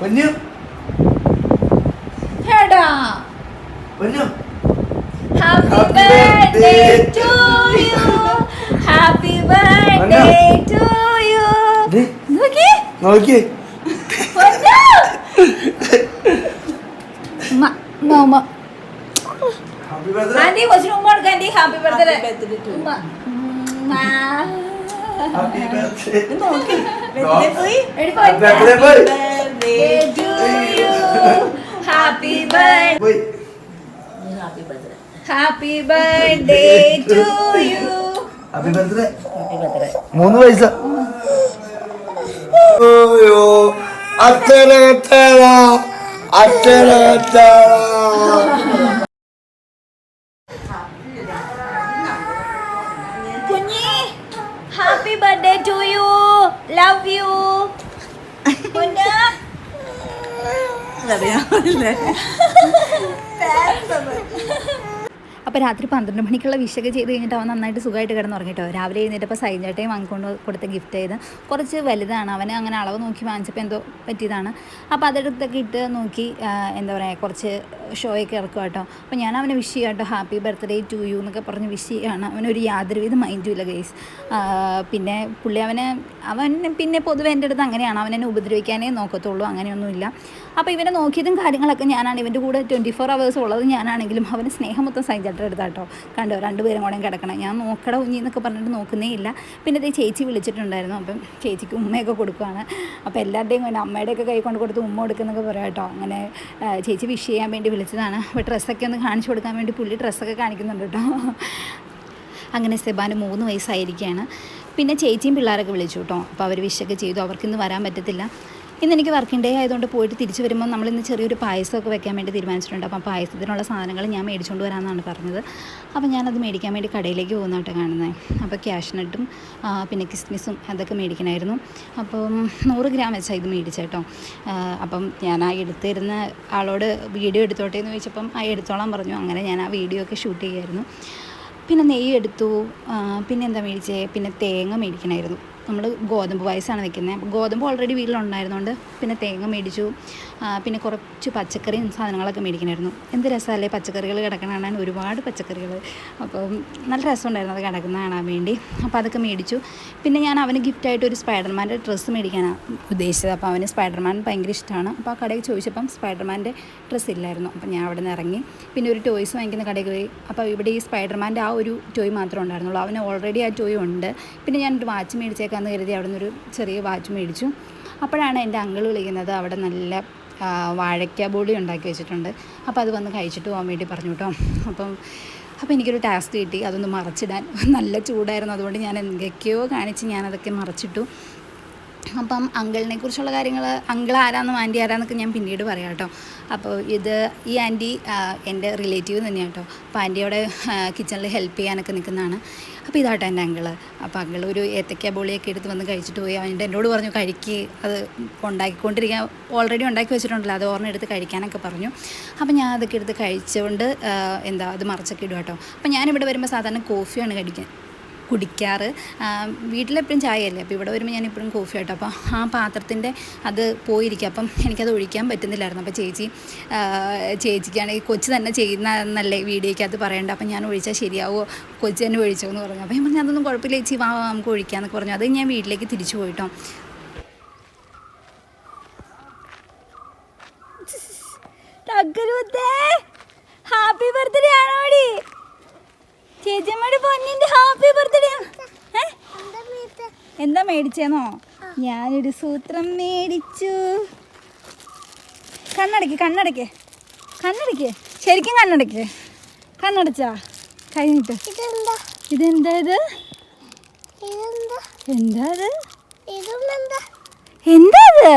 പൊന്നു എടാ പൊന്നു happy birthday to to you happy birthday to you നോക്കി. നോക്കി. നോക്കിയേ പൊന്നു ഉമ്മ ഉമ്മ ഉമ്മ ഹാപ്പി ബർത്ത്ഡേ ആന്റി കൊച്ചിന് ഉമ്മ കൊടുക്കാം aunty. Happy birthday Happy birthday. to you. ഉമ്മ. ഹാപ്പി ബർത്ത്ഡേ നോക്കി. No. പോയി? എടി ഹാപ്പി പൊന്നു. Birthday boy Birthday to you. Happy birthday. Happy birthday Happy birthday to you. Happy birthday happy birthday മൂന്ന് പൈസ. ഓയോ അച്ഛന അച്ഛന കുഞ്ഞി happy birthday to you love you പൊന്നു അറിയാമല്ലേ? അപ്പോൾ രാത്രി പന്ത്രണ്ട് മണിക്കുള്ള വിഷൊക്കെ ചെയ്ത് കഴിഞ്ഞിട്ട് അവൻ നന്നായിട്ട് സുഖമായിട്ട് കിടന്ന് ഉറങ്ങിട്ടോ രാവിലെ എഴുന്നേറ്റപ്പോൾ സൈൻചേട്ടയും വാങ്ങിക്കൊണ്ട് കൊടുത്ത ഗിഫ്റ്റ് ചെയ്ത് കുറച്ച് വലുതാണ്. അവന് അങ്ങനെ അളവ് നോക്കി വാങ്ങിച്ചപ്പോൾ എന്തോ പറ്റിയതാണ്. അപ്പോൾ അതെടുത്തൊക്കെ ഇട്ട് നോക്കി എന്താ പറയുക കുറച്ച് ഷോയൊക്കെ ഇറക്കും കേട്ടോ. അപ്പോൾ ഞാൻ അവനെ വിഷ് ചെയ്യാം കേട്ടോ. ഹാപ്പി ബർത്ത്ഡേ ടു യു എന്നൊക്കെ പറഞ്ഞ് വിഷ് ചെയ്യാണ്. അവനൊരു യാതൊരുവിധ മൈൻഡും ഇല്ല ഗൈസ് പിന്നെ പുള്ളി അവനെ അവൻ പിന്നെ പൊതുവെ എന്റെ അടുത്ത് അങ്ങനെയാണ്. അവനെന്നെ ഉപദ്രവിക്കാനേ നോക്കത്തുള്ളൂ. അങ്ങനെയൊന്നുമില്ല. അപ്പോൾ ഇവനെ നോക്കിയതും കാര്യങ്ങളൊക്കെ ഞാനാണ്. ഇവന്റെ കൂടെ ട്വന്റി ഫോർ അവേഴ്സ് ഉള്ളത് ഞാനാണെങ്കിലും അവന് സ്നേഹം മൊത്തം സൈഞ്ചാട്ടം എടുത്താട്ടോ കണ്ടോ രണ്ടുപേരും കൂടെ കിടക്കണം. ഞാൻ നോക്കട ഉഞ്ഞി എന്നൊക്കെ പറഞ്ഞിട്ട് നോക്കുന്നേ ഇല്ല. പിന്നെ ദേ ചേച്ചി വിളിച്ചിട്ടുണ്ടായിരുന്നു. അപ്പം ചേച്ചിക്ക് ഉമ്മയൊക്കെ കൊടുക്കുവാണ്. അപ്പോൾ എല്ലാവരുടെയും കൊണ്ട് അമ്മയുടെയൊക്കെ കൈ കൊണ്ട് കൊടുത്ത് ഉമ്മ കൊടുക്കുന്നൊക്കെ പറയാം കേട്ടോ അങ്ങനെ ചേച്ചി വിഷ് ചെയ്യാൻ വേണ്ടി വിളിച്ചതാണ്. അപ്പോൾ ഡ്രസ്സൊക്കെ ഒന്ന് കാണിച്ചു കൊടുക്കാൻ വേണ്ടി പുള്ളി ഡ്രസ്സൊക്കെ കാണിക്കുന്നുണ്ട് കേട്ടോ അങ്ങനെ സെബാന് മൂന്ന് വയസ്സായിരിക്കുകയാണ് പിന്നെ ചേച്ചിയും പിള്ളേരൊക്കെ വിളിച്ചു കേട്ടോ അപ്പോൾ അവർ വിഷൊക്കെ ചെയ്തു. അവർക്കിന്ന് വരാൻ പറ്റത്തില്ല. ഇന്ന് എനിക്ക് വർക്കിംഗ് ഡേ ആയതുകൊണ്ട് പോയിട്ട് തിരിച്ച് വരുമ്പോൾ നമ്മൾ ഇന്ന് ചെറിയൊരു പായസമൊക്കെ വെക്കാൻ വേണ്ടി തീരുമാനിച്ചിട്ടുണ്ട്. അപ്പം പായസത്തിനുള്ള സാധനങ്ങൾ ഞാൻ മേടിച്ചുകൊണ്ട് വരാമെന്നാണ് പറഞ്ഞത്. അപ്പോൾ ഞാനത് മേടിക്കാൻ വേണ്ടി കടയിലേക്ക് പോകുന്നതായിട്ട് കാണുന്നത് അപ്പോൾ ക്യാഷ്നട്ടും പിന്നെ കിസ്മിസും അതൊക്കെ മേടിക്കണമായിരുന്നു അപ്പം നൂറ് ഗ്രാം വെച്ചാൽ ഇത് മേടിച്ചേട്ടോ അപ്പം ഞാൻ ആ എടുത്തിരുന്ന ആളോട് വീഡിയോ എടുത്തോട്ടെ എന്ന് ചോദിച്ചപ്പം ആ എടുത്തോളാൻ പറഞ്ഞു. അങ്ങനെ ഞാൻ ആ വീഡിയോ ഒക്കെ ഷൂട്ട് ചെയ്യുമായിരുന്നു പിന്നെ നെയ്യ് എടുത്തു. പിന്നെ എന്താ മേടിച്ചേ? പിന്നെ തേങ്ങ മേടിക്കണമായിരുന്നു നമ്മൾ ഗോതമ്പ് പായസമാണ് വെക്കുന്നത് അപ്പോൾ ഗോതമ്പ് ഓൾറെഡി വീട്ടിലുണ്ടായിരുന്നുകൊണ്ട് പിന്നെ തേങ്ങ മേടിച്ചു. പിന്നെ കുറച്ച് പച്ചക്കറിയും സാധനങ്ങളൊക്കെ മേടിക്കണമായിരുന്നു എന്ത് രസമല്ലേ പച്ചക്കറികൾ കിടക്കണ ഒരുപാട് പച്ചക്കറികൾ അപ്പം നല്ല രസമുണ്ടായിരുന്നു അത് കിടക്കുന്ന കാണാൻ വേണ്ടി. അപ്പോൾ അതൊക്കെ മേടിച്ചു. പിന്നെ ഞാൻ അവന് ഗിഫ്റ്റായിട്ട് ഒരു സ്പൈഡർമാന്റെ ഡ്രസ്സ് മേടിക്കാനാണ് ഉദ്ദേശിച്ചത്. അപ്പോൾ അവന് സ്പൈഡർമാൻ ഭയങ്കര ഇഷ്ടമാണ് അപ്പോൾ ആ കടയിൽ ചോദിച്ചപ്പം സ്പൈഡർമാന്റെ ഡ്രസ്സ് ഇല്ലായിരുന്നു. അപ്പോൾ ഞാൻ അവിടെ നിന്ന് ഇറങ്ങി. പിന്നെ ഒരു ടോയ്സ് വാങ്ങിക്കുന്ന കടയിൽ പോയി. അപ്പോൾ ഇവിടെ ഈ സ്പൈഡർമാന്റെ ആ ഒരു ടോയ് മാത്രമേ ഉണ്ടായിരുന്നുള്ളൂ. അവന് ഓൾറെഡി ആ ടോയ് ഉണ്ട്. പിന്നെ ഞാനൊരു വാച്ച് മേടിച്ചേക്കാന്ന് കരുതി അവിടെ നിന്നൊരു ചെറിയ വാച്ച് മേടിച്ചു. അപ്പോഴാണ് എന്റെ അങ്കിൾ വിളിക്കുന്നത് അവിടെ നല്ല വാഴയ്ക്ക ബോളി ഉണ്ടാക്കി വെച്ചിട്ടുണ്ട്. അപ്പോൾ അത് വന്ന് കഴിച്ചിട്ട് പോകാൻ വേണ്ടി പറഞ്ഞു കേട്ടോ. അപ്പം അപ്പോൾ എനിക്കൊരു ടാസ്ക് കിട്ടി. അതൊന്ന് മറച്ചിടാൻ. നല്ല ചൂടായിരുന്നു. അതുകൊണ്ട് ഞാൻ എന്തൊക്കെയോ കാണിച്ച് ഞാനതൊക്കെ മറച്ചിട്ടു. അപ്പം അങ്കിളിനെ കുറിച്ചുള്ള കാര്യങ്ങൾ അങ്കിൾ ആരാന്ന് ആന്റി ആരാന്നൊക്കെ ഞാൻ പിന്നീട് പറയാം കേട്ടോ. അപ്പോൾ ഇത് ഈ ആന്റി എന്റെ റിലേറ്റീവ് തന്നെയാണ് കേട്ടോ. അപ്പോൾ ആന്റിയോടെ കിച്ചണിൽ ഹെൽപ്പ് ചെയ്യാനൊക്കെ നിൽക്കുന്നതാണ്. അപ്പോൾ ഇതാട്ടോ എന്റെ അങ്കിൾ. അപ്പോൾ അങ്കിൾ ഒരു ഏത്തക്ക ബോളിയൊക്കെ എടുത്ത് വന്ന് കഴിച്ചിട്ട് പോയി. അവന്റെ എന്നോട് പറഞ്ഞു കഴിക്ക്. അത് ഉണ്ടാക്കിക്കൊണ്ടിരിക്കാൻ ഓൾറെഡി ഉണ്ടാക്കി വെച്ചിട്ടുണ്ടല്ലോ. അത് ഓർമ്മ എടുത്ത് കഴിക്കാനൊക്കെ പറഞ്ഞു. അപ്പോൾ ഞാൻ അതൊക്കെ എടുത്ത് കഴിച്ചുകൊണ്ട് എന്താ അത് മറച്ചൊക്കെ ഇടും കേട്ടോ. അപ്പോൾ ഞാനിവിടെ വരുമ്പോൾ സാധാരണ കോഫിയാണ് കഴിക്കാൻ കുടിക്കാറ്. വീട്ടിലെപ്പോഴും ചായയല്ലേ? അപ്പോൾ ഇവിടെ വരുമ്പോൾ ഞാൻ എപ്പോഴും കോഫി ആട്ടോ. അപ്പോൾ ആ പാത്രത്തിന്റെ അത് പോയിരിക്കും. അപ്പം എനിക്കത് ഒഴിക്കാൻ പറ്റുന്നില്ലായിരുന്നു. അപ്പോൾ ചേച്ചി ചേച്ചിക്കാണെങ്കിൽ കൊച്ചു തന്നെ ചെയ്യുന്നതെന്നല്ലേ വീഡിയോയ്ക്കകത്ത് പറയേണ്ട? അപ്പം ഞാൻ ഒഴിച്ചാൽ ശരിയാവുമോ കൊച്ചു തന്നെ ഒഴിച്ചോ എന്ന് പറഞ്ഞു. അപ്പോൾ ഞാൻ അതൊന്നും കുഴപ്പമില്ല ചേച്ചി. വാ, നമുക്ക് ഒഴിക്കാമെന്നൊക്കെ പറഞ്ഞു. അത് ഞാൻ വീട്ടിലേക്ക് തിരിച്ചു പോയിട്ടോ. ഹാപ്പി ബർത്ത്ഡേ ആണോടി? ചേച്ചിയമ്മയുടെ പൊന്നിന്റെ ഹാപ്പി ബർത്ത്ഡേ. എന്താ മേടിച്ചേന്നോ? ഞാനൊരു സൂത്രം മേടിച്ചു. കണ്ണടയ്ക്ക് കണ്ണടയ്ക്ക് കണ്ണടയ്ക്ക് ശരിക്കും കണ്ണടയ്ക്ക് കണ്ണടച്ചാ? കഴിഞ്ഞിട്ട് ഇതെന്താ? ഇത്? എന്താ ഇത്? എന്താ ഇത്?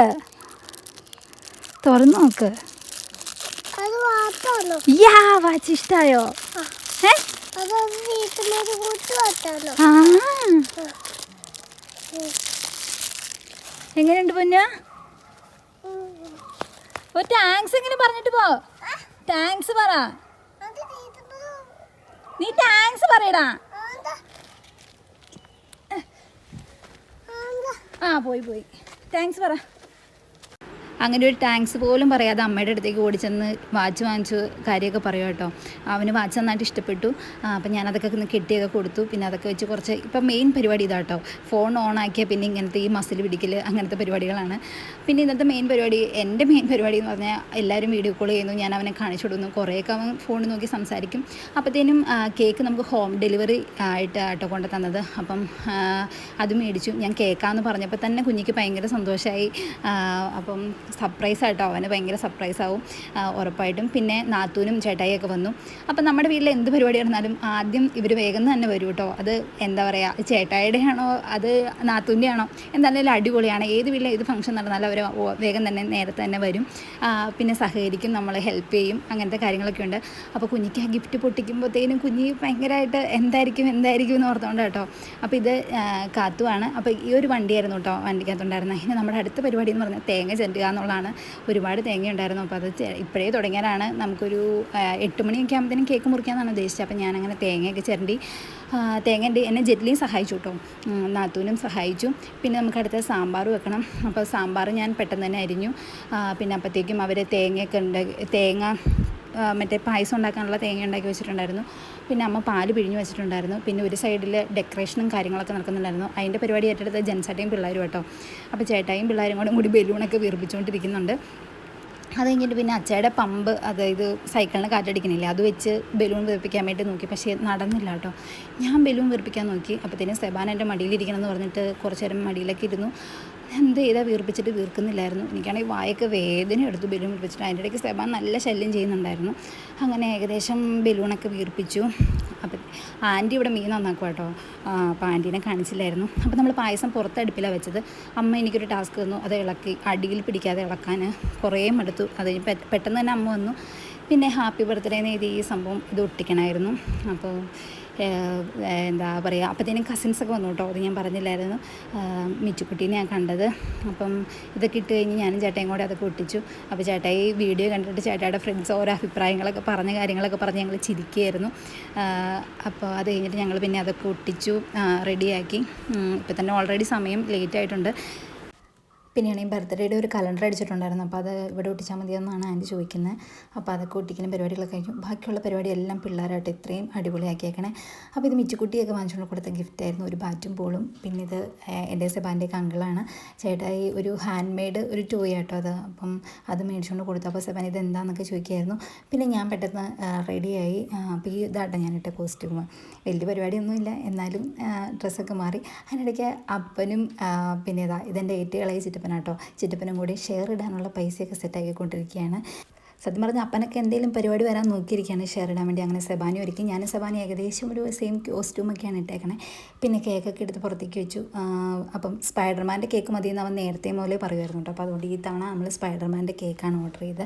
തുറന്നു നോക്ക്. യാ വാച്ച് ഇഷ്ടായോ? എങ്ങനെയുണ്ട് പൊന്ന? ഒരു താങ്ക്സ് എങ്ങനെ പറഞ്ഞിട്ട് പോ. താങ്ക്സ് പറ. നീ താങ്ക്സ് പറയടാ. ആ പോയി പോയി. താങ്ക്സ് പറ. അങ്ങനെ ഒരു താങ്ക്സ് പോലും പറയാതെ അമ്മയുടെ അടുത്തേക്ക് ഓടിച്ചെന്ന് വാച്ച് വാങ്ങിച്ചു കാര്യമൊക്കെ പറയും കേട്ടോ. അവന് വാച്ച് നന്നായിട്ട് ഇഷ്ടപ്പെട്ടു. അപ്പം ഞാനതൊക്കെ ഒന്ന് കെട്ടിയൊക്കെ കൊടുത്തു. പിന്നെ അതൊക്കെ വെച്ച് കുറച്ച് ഇപ്പം മെയിൻ പരിപാടി ഇതാ ഇതാട്ടോ ഫോൺ ഓൺ ആക്കിയാൽ പിന്നെ ഇങ്ങനത്തെ ഈ മസിൽ പിടിക്കൽ അങ്ങനത്തെ പരിപാടികളാണ്. പിന്നെ ഇന്നത്തെ മെയിൻ പരിപാടി എന്റെ മെയിൻ പരിപാടി എന്ന് പറഞ്ഞാൽ എല്ലാവരും വീഡിയോ കോൾ ചെയ്യുന്നു. ഞാൻ അവനെ കാണിച്ചു കൊടുക്കുന്നു. കുറേയൊക്കെ അവൻ ഫോണിൽ നോക്കി സംസാരിക്കും. അപ്പോഴത്തേനും കേക്ക് നമുക്ക് ഹോം ഡെലിവറി ആയിട്ട് ആട്ടോ കൊണ്ട് തന്നത്. അപ്പം അത് മേടിച്ചു. ഞാൻ കേക്കാന്ന് പറഞ്ഞപ്പോൾ തന്നെ കുഞ്ഞിക്ക് ഭയങ്കര സന്തോഷമായി അപ്പം സർപ്രൈസ് ആയിട്ടോ അവന് ഭയങ്കര സർപ്രൈസ് ആവും. ഉറപ്പായിട്ടും. പിന്നെ നാത്തൂനും ചേട്ടായിയൊക്കെ വന്നു. അപ്പം നമ്മുടെ വീട്ടിൽ എന്ത് പരിപാടി നടന്നാലും ആദ്യം ഇവർ വേഗം തന്നെ വരും കേട്ടോ അത് എന്താ പറയുക ചേട്ടായിയുടെ ആണോ അത് നാത്തൂന്റെ ആണോ എന്തായാലും അടിപൊളിയാണ്. ഏത് വീട്ടിൽ ഏത് ഫംഗ്ഷൻ നടന്നാലും അവർ വേഗം തന്നെ നേരത്തെ തന്നെ വരും. പിന്നെ സഹകരിക്കും നമ്മളെ ഹെൽപ്പ് ചെയ്യും അങ്ങനത്തെ കാര്യങ്ങളൊക്കെ ഉണ്ട്. അപ്പോൾ കുഞ്ഞിക്ക് ആ ഗിഫ്റ്റ് പൊട്ടിക്കുമ്പോഴത്തേനും കുഞ്ഞ് ഭയങ്കരമായിട്ട് എന്തായിരിക്കും എന്തായിരിക്കും എന്ന് ഓർത്തോണ്ട് കേട്ടോ. അപ്പോൾ ഇത് കാത്തുവാണ്. അപ്പോൾ ഈ ഒരു വണ്ടിയായിരുന്നു കേട്ടോ വണ്ടിക്കകത്തുണ്ടായിരുന്നത് ഇനി നമ്മുടെ അടുത്ത പരിപാടി എന്ന് പറഞ്ഞാൽ തേങ്ങ ചെല്ലുക എന്നുള്ളതാണ്. ഒരുപാട് തേങ്ങ ഉണ്ടായിരുന്നു അപ്പോൾ അത് ഇപ്പോഴേ തുടങ്ങിയാലാണ് നമുക്കൊരു എട്ട് മണിയൊക്കെ ആകുമ്പോഴത്തേനും കേക്ക് മുറിക്കാമെന്നാണ് ഉദ്ദേശിച്ചത്. അപ്പോൾ ഞാനങ്ങനെ തേങ്ങയൊക്കെ ചിരണ്ടി തേങ്ങ എന്നെ ജെറ്റ്ലിയും സഹായിച്ചു കേട്ടോ നാത്തൂനും സഹായിച്ചു. പിന്നെ നമുക്ക് അടുത്ത സാമ്പാർ വെക്കണം. അപ്പോൾ സാമ്പാർ ഞാൻ പെട്ടെന്ന് തന്നെ അരിഞ്ഞു. പിന്നെ അപ്പോഴത്തേക്കും അവർ തേങ്ങയൊക്കെ ഉണ്ട് തേങ്ങ മറ്റേ പായസം ഉണ്ടാക്കാനുള്ള തേങ്ങ ഉണ്ടാക്കി വെച്ചിട്ടുണ്ടായിരുന്നു. പിന്നെ അമ്മ പാൽ പിഴിഞ്ഞ് വെച്ചിട്ടുണ്ടായിരുന്നു. പിന്നെ ഒരു സൈഡിൽ ഡെക്കറേഷനും കാര്യങ്ങളൊക്കെ നടക്കുന്നുണ്ടായിരുന്നു. അതിന്റെ പരിപാടി ഏറ്റെടുത്ത ജെൻസാട്ടയും പിള്ളേരും കേട്ടോ. അപ്പോൾ ചേട്ടായും പിള്ളേരും കൂടെ കൂടി ബലൂണൊക്കെ വീർപ്പിച്ചുകൊണ്ടിരിക്കുന്നുണ്ട്. അത് കഴിഞ്ഞിട്ട് പിന്നെ അച്ചയുടെ പമ്പ് അതായത് സൈക്കിളിന് കാറ്റടിക്കണില്ലേ. അത് വെച്ച് ബലൂൺ വീർപ്പിക്കാൻ വേണ്ടി നോക്കി. പക്ഷേ നടന്നില്ല കേട്ടോ. ഞാൻ ബലൂൺ വീർപ്പിക്കാൻ നോക്കി. അപ്പോഴത്തേനും സെബാൻ എന്റെ മടിയിലിരിക്കണം എന്ന് പറഞ്ഞിട്ട് കുറച്ച് നേരം മടിയിലൊക്കെ ഇരുന്നു. എന്ത് ചെയ്താൽ വീർപ്പിച്ചിട്ട് വീർക്കുന്നില്ലായിരുന്നു. എനിക്കാണെങ്കിൽ വായൊക്കെ വേദന എടുത്തു. ബലൂൺ വീർപ്പിച്ചിട്ട് അതിന്റെ ഇടയ്ക്ക് സെബാൻ നല്ല ശല്യം ചെയ്യുന്നുണ്ടായിരുന്നു. അങ്ങനെ ഏകദേശം ബലൂണൊക്കെ വീർപ്പിച്ചു. അപ്പം ആന്റി ഇവിടെ മീൻ നന്നാക്കും കേട്ടോ ആ, അപ്പോൾ ആന്റീനെ കാണിച്ചില്ലായിരുന്നു. അപ്പോൾ നമ്മൾ പായസം പുറത്തടുപ്പിലാണ് വെച്ചത്. അമ്മ എനിക്കൊരു ടാസ്ക് തന്നു. അത് ഇളക്കി. അടിയിൽ പിടിക്കാതെ ഇളക്കാൻ കുറേ മടുത്തു അത് പെട്ടെന്ന് തന്നെ അമ്മ വന്നു. പിന്നെ ഹാപ്പി ബർത്ത്ഡേ എന്ന് എഴുതി ഈ സംഭവം ഇത് ഒട്ടിക്കണമായിരുന്നു. അപ്പോൾ എന്താ പറയുക അപ്പോഴത്തേനും കസിൻസൊക്കെ വന്നു കേട്ടോ. അത് ഞാൻ പറഞ്ഞില്ലായിരുന്നു. മിച്ചുക്കുട്ടീനെ ഞാൻ കണ്ടത്. അപ്പം ഇതൊക്കെ ഇട്ട് കഴിഞ്ഞ് ഞാനും ചേട്ടയും കൂടെ അതൊക്കെ ഒട്ടിച്ചു. അപ്പോൾ ചേട്ടായി വീഡിയോ കണ്ടിട്ട് ചേട്ടായുടെ ഫ്രണ്ട്സ് ഓരോ അഭിപ്രായങ്ങളൊക്കെ പറഞ്ഞ കാര്യങ്ങളൊക്കെ പറഞ്ഞ് ഞങ്ങൾ ചിരിക്കുകയായിരുന്നു. അപ്പോൾ അത് കഴിഞ്ഞിട്ട് ഞങ്ങൾ പിന്നെ അതൊക്കെ ഒട്ടിച്ചു റെഡിയാക്കി ഇപ്പം തന്നെ ഓൾറെഡി സമയം ലേറ്റ് ആയിട്ടുണ്ട്. പിന്നെയാണ് ഈ ബർത്ത്ഡേയുടെ ഒരു കലണ്ടർ അടിച്ചിട്ടുണ്ടായിരുന്നു അപ്പോൾ അത് ഇവിടെ ഒട്ടിച്ചാൽ മതിയെന്നാണ് ആന്റി ചോദിക്കുന്നത് അപ്പോൾ അതൊക്കെ ഒട്ടിക്കുന്ന പരിപാടികളൊക്കെ ആയിരിക്കും. ബാക്കിയുള്ള പരിപാടി എല്ലാം പിള്ളേരായിട്ട് ഇത്രയും അടിപൊളിയാക്കിയേക്കണേ. അപ്പോൾ ഇത് മിച്ചുക്കുട്ടിയൊക്കെ വാങ്ങിച്ചുകൊണ്ട് കൊടുത്ത ഗിഫ്റ്റ് ആയിരുന്നു. ഒരു ബാറ്റും ബോളും. പിന്നെ ഇത് എന്റെ സെബാന്റെയൊക്കെ അങ്കിളാണ്. ചേട്ടായി ഒരു ഹാൻഡ് മെയ്ഡ് ഒരു ടോയ് ആട്ടോ അത്. അപ്പം അത് മേടിച്ചുകൊണ്ട് കൊടുത്തു. അപ്പോൾ സെബാൻ ഇത് എന്താണെന്നൊക്കെ ചോദിക്കുമായിരുന്നു പിന്നെ ഞാൻ പെട്ടെന്ന് റെഡിയായി അപ്പോൾ ഈ ഇതാട്ടോ ഞാനിട്ട കോസ്റ്റ്യൂം വലിയ പരിപാടിയൊന്നുമില്ല. എന്നാലും ഡ്രസ്സൊക്കെ മാറി. അതിനിടയ്ക്ക് അപ്പനും പിന്നെ ഇതാ ഇതെന്റെ ഏറ്റുകളായി ഇളയ ചിറ്റപ്പനാട്ടോ. ചിറ്റപ്പനും കൂടി ഷെയർ ഇടാനുള്ള പൈസയൊക്കെ സെറ്റാക്കിക്കൊണ്ടിരിക്കുകയാണ് സത്യം പറഞ്ഞാൽ അപ്പനൊക്കെ എന്തെങ്കിലും പരിപാടി വരാൻ നോക്കിയിരിക്കുകയാണ് ഷെയർ ഇടാൻ വേണ്ടി. അങ്ങനെ സെബാനി ഒരുക്കി. ഞാൻ സെബാനി ഏകദേശം ഒരു സെയിം കോസ്റ്റ്യൂമൊക്കെയാണ് ഇട്ടേക്കണേ. പിന്നെ കേക്കൊക്കെ എടുത്ത് പുറത്തേക്ക് വെച്ചു. അപ്പം സ്പൈഡർമാന്റെ കേക്ക് മതി എന്ന് അവൻ നേരത്തെ മുതലേ പറയുമായിരുന്നു കേട്ടോ. അപ്പോൾ അതുകൊണ്ട് ഈ തവണ നമ്മൾ സ്പൈഡർമാന്റെ കേക്കാണ് ഓർഡർ ചെയ്തത്.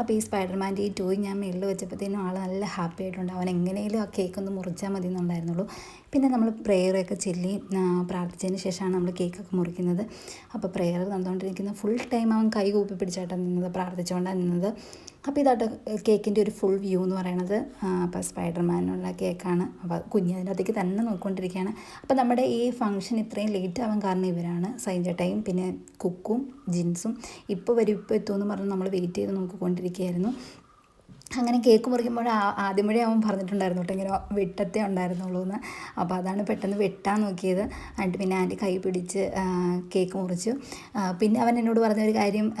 അപ്പോൾ ഈ സ്പൈഡർമാന്റെ ഈ ടോയ് ഞാൻ മേളിൽ വെച്ചപ്പോഴത്തേനും ആൾ നല്ല ഹാപ്പി ആയിട്ടുണ്ട്. അവൻ എങ്ങനെയും ആ കേക്കൊന്ന് മുറിച്ചാൽ മതി എന്നുണ്ടായിരുന്നുള്ളൂ പിന്നെ നമ്മൾ പ്രെയറൊക്കെ ചൊല്ലി പ്രാർത്ഥിച്ചതിന് ശേഷമാണ് നമ്മൾ കേക്കൊക്കെ മുറിക്കുന്നത്. അപ്പോൾ പ്രെയർ നടന്നുകൊണ്ടിരിക്കുന്ന ഫുൾ ടൈം അവൻ കൈ കൂപ്പി പിടിച്ചായിട്ടാണ് നിന്നത് പ്രാർത്ഥിച്ചുകൊണ്ടാണ് നിന്നത്. അപ്പോൾ ഇതാട്ടോ കേക്കിന്റെ ഒരു ഫുൾ വ്യൂ എന്ന് പറയണത്. അപ്പോൾ സ്പൈഡർമാനുള്ള കേക്കാണ്. അപ്പോൾ കുഞ്ഞ് അതിന്റെ അകത്തേക്ക് തന്നെ നോക്കിക്കൊണ്ടിരിക്കുകയാണ്. അപ്പോൾ നമ്മുടെ ഈ ഫംഗ്ഷൻ ഇത്രയും ലേറ്റ് ആവാൻ കാരണം ഇവരാണ്. സൈൻചട്ടയും പിന്നെ കുക്കും ജിൻസും. ഇപ്പോൾ വരും ഇപ്പോൾ എത്തുമെന്ന് പറഞ്ഞ് നമ്മൾ വെയിറ്റ് ചെയ്ത് നോക്കിക്കൊണ്ടിരിക്കുകയായിരുന്നു. അങ്ങനെ കേക്ക് മുറിക്കുമ്പോൾ ആ- വഴി അവൻ പറഞ്ഞിട്ടുണ്ടായിരുന്നു കേട്ടോ ഇങ്ങനെ വെട്ടത്തേ ഉണ്ടായിരുന്നുള്ളൂ എന്ന് അപ്പോൾ അതാണ് പെട്ടെന്ന് വെട്ടാൻ നോക്കിയത്. എന്നിട്ട് പിന്നെ ആന്റി കൈ പിടിച്ച് കേക്ക് മുറിച്ചു. പിന്നെ അവൻ എന്നോട് പറഞ്ഞ ഒരു കാര്യം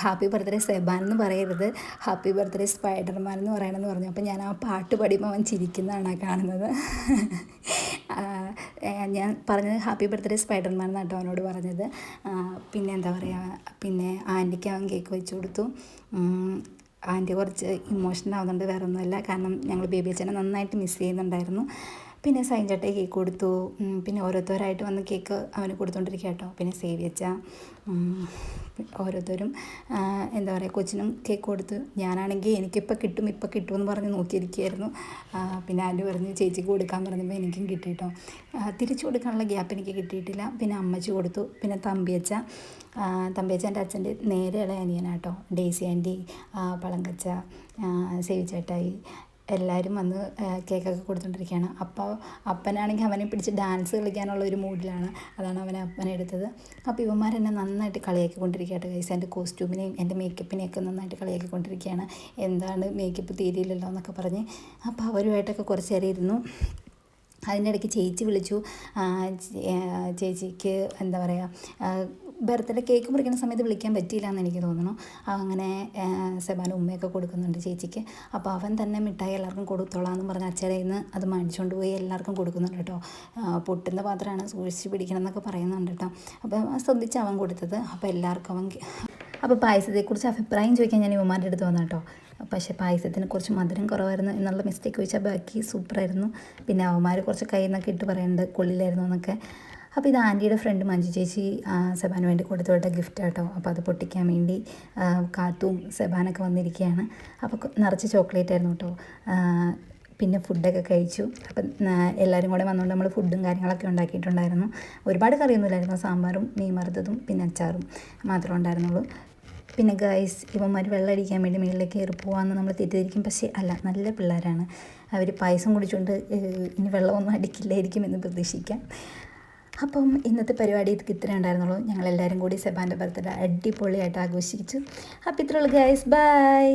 ഹാപ്പി ബർത്ത്ഡേ സെബാൻ എന്ന് പറയരുത്. ഹാപ്പി ബർത്ത്ഡേ സ്പൈഡർമാൻ എന്ന് പറയണമെന്ന് പറഞ്ഞു. അപ്പോൾ ഞാൻ ആ പാട്ട് പാടിയപ്പോൾ അവൻ ചിരിക്കുന്നതാണ് കാണുന്നത്. ഞാൻ പറഞ്ഞത് ഹാപ്പി ബർത്ത്ഡേ സ്പൈഡർമാൻ എന്നാട്ടോ അവനോട് പറഞ്ഞത്. പിന്നെ എന്താ പറയുക പിന്നെ ആന്റിക്ക് അവൻ കേക്ക് വെച്ച് കൊടുത്തു. ആന്റി കുറച്ച് ഇമോഷണൽ ആവുന്നുണ്ട് വേറെ കാരണം ഞങ്ങൾ ബേബി അച്ഛനെ നന്നായിട്ട് മിസ് ചെയ്യുന്നുണ്ടായിരുന്നു. പിന്നെ സൈൻചട്ടയെ കേക്ക് കൊടുത്തു. പിന്നെ ഓരോരുത്തരായിട്ട് വന്ന് കേക്ക് അവന് കൊടുത്തുകൊണ്ടിരിക്കുക കേട്ടോ പിന്നെ സേവിയച്ച ഓരോരുത്തരും എന്താ പറയുക കൊച്ചിനും കേക്ക് കൊടുത്ത്. ഞാനാണെങ്കിൽ എനിക്കിപ്പോൾ കിട്ടും ഇപ്പോൾ കിട്ടും എന്ന് പറഞ്ഞ് നോക്കിയിരിക്കുകയായിരുന്നു പിന്നെ ആന്റി പറഞ്ഞ് ചേച്ചിക്ക് കൊടുക്കാൻ പറഞ്ഞപ്പോൾ എനിക്കും കിട്ടി കേട്ടോ തിരിച്ചു കൊടുക്കാനുള്ള ഗ്യാപ്പ് എനിക്ക് കിട്ടിയിട്ടില്ല. പിന്നെ അമ്മച്ചി കൊടുത്തു. പിന്നെ തമ്പിയച്ച തമ്പിയച്ച എന്റെ അച്ഛന്റെ നേരെ ഇളയ അനിയനാട്ടോ ഡേസി ആന്റി പളങ്കച്ച സേവിച്ചേട്ടായി എല്ലാവരും വന്ന് കേക്കൊക്കെ കൊടുത്തുകൊണ്ടിരിക്കുകയാണ് അപ്പോൾ അപ്പനാണെങ്കിൽ അവനെ പിടിച്ച് ഡാൻസ് കളിക്കാനുള്ള ഒരു മൂഡിലാണ്. അതാണ് അവനെ അപ്പനെ എടുത്തത്. അപ്പോൾ ഇവന്മാർ എന്നെ നന്നായിട്ട് കളിയാക്കി കൊണ്ടിരിക്കുകയാണ് ഗൈസ് എന്റെ കോസ്റ്റ്യൂമിനെയും എന്റെ മേക്കപ്പിനെയൊക്കെ നന്നായിട്ട് കളിയാക്കി കൊണ്ടിരിക്കുകയാണ്. എന്താണ് മേക്കപ്പ് തീരിയില്ലല്ലോ എന്നൊക്കെ പറഞ്ഞ് അപ്പോൾ അവരുമായിട്ടൊക്കെ കുറച്ച് നേരം ഇരുന്നു. അതിന്റെ ഇടയ്ക്ക് ചേച്ചി വിളിച്ചു. ചേച്ചിക്ക് എന്താ പറയുക ബർത്ത്ഡേ കേക്ക് മുറിക്കുന്ന സമയത്ത് വിളിക്കാൻ പറ്റിയില്ല എന്ന് എനിക്ക് തോന്നുന്നു. അങ്ങനെ സെബാൻ ഉമ്മയൊക്കെ കൊടുക്കുന്നുണ്ട് ചേച്ചിക്ക്. അപ്പോൾ അവൻ തന്നെ മിഠായി എല്ലാവർക്കും കൊടുത്തോളാം എന്ന് പറഞ്ഞ് അച്ഛനെ ഇന്ന് അത് മേടിച്ചുകൊണ്ട് പോയി എല്ലാവർക്കും കൊടുക്കുന്നുണ്ട് കേട്ടോ. പൊട്ടുന്ന പാത്രമാണ് സൂക്ഷിച്ച് പിടിക്കണം എന്നൊക്കെ പറയുന്നുണ്ട് കേട്ടോ. അപ്പം ശ്രദ്ധിച്ച് അവൻ കൊടുത്തത്. അപ്പോൾ എല്ലാവർക്കും അവൻ അപ്പോൾ പായസത്തെക്കുറിച്ച് അഭിപ്രായം ചോദിക്കാൻ ഞാൻ ഇവന്മാരുടെ അടുത്ത് വന്നു കേട്ടോ. പക്ഷേ പായസത്തിന് കുറച്ച് മധുരം കുറവായിരുന്നു എന്നുള്ള മിസ്റ്റേക്ക് ചോദിച്ചാൽ ബാക്കി സൂപ്പറായിരുന്നു പിന്നെ അവന്മാർ കുറച്ച് കയ്യിൽ നിന്നൊക്കെ ഇട്ട് പറയുന്നുണ്ട് കൊള്ളിലായിരുന്നു എന്നൊക്കെ. അപ്പോൾ ഇത് ആന്റിയുടെ ഫ്രണ്ട് മഞ്ജു ചേച്ചി സെബാന് വേണ്ടി കൊടുത്തു വിട്ട ഗിഫ്റ്റ് കേട്ടോ അപ്പോൾ അത് പൊട്ടിക്കാൻ വേണ്ടി കാത്തും സെബാനൊക്കെ വന്നിരിക്കുകയാണ്. അപ്പോൾ നിറച്ച് ചോക്ലേറ്റ് ആയിരുന്നു കേട്ടോ. പിന്നെ ഫുഡൊക്കെ കഴിച്ചു. അപ്പം എല്ലാവരും കൂടെ വന്നുകൊണ്ട് നമ്മൾ ഫുഡും കാര്യങ്ങളൊക്കെ ഉണ്ടാക്കിയിട്ടുണ്ടായിരുന്നു. ഒരുപാട് കറിയൊന്നുമില്ലായിരുന്നു സാമ്പാറും മീൻ വറുത്തതും പിന്നെ അച്ചാറും മാത്രമേ ഉണ്ടായിരുന്നുള്ളൂ. പിന്നെ ഗൈസ് ഇവന്മാർ വെള്ളം അടിക്കാൻ വേണ്ടി മുകളിലേക്ക് കയറി പോകാമെന്ന് നമ്മൾ തെറ്റിദ്ധരിക്കും. പക്ഷേ അല്ല നല്ല പിള്ളേരാണ്. അവർ പായസം കുടിച്ചുകൊണ്ട് ഇനി വെള്ളമൊന്നും അടിക്കില്ലായിരിക്കും എന്ന് പ്രതീക്ഷിക്കാം. അപ്പം ഇന്നത്തെ പരിപാടി ഇത് ഇത്ര ഉണ്ടായിരുന്നുള്ളൂ. ഞങ്ങളെല്ലാവരും കൂടി സെബാന്റെ ബർത്ത്ഡേ അടിപൊളിയായിട്ട് ആഘോഷിച്ചു. അപ്പം ഇത്രയുള്ളൂ ഗൈസ് ബൈ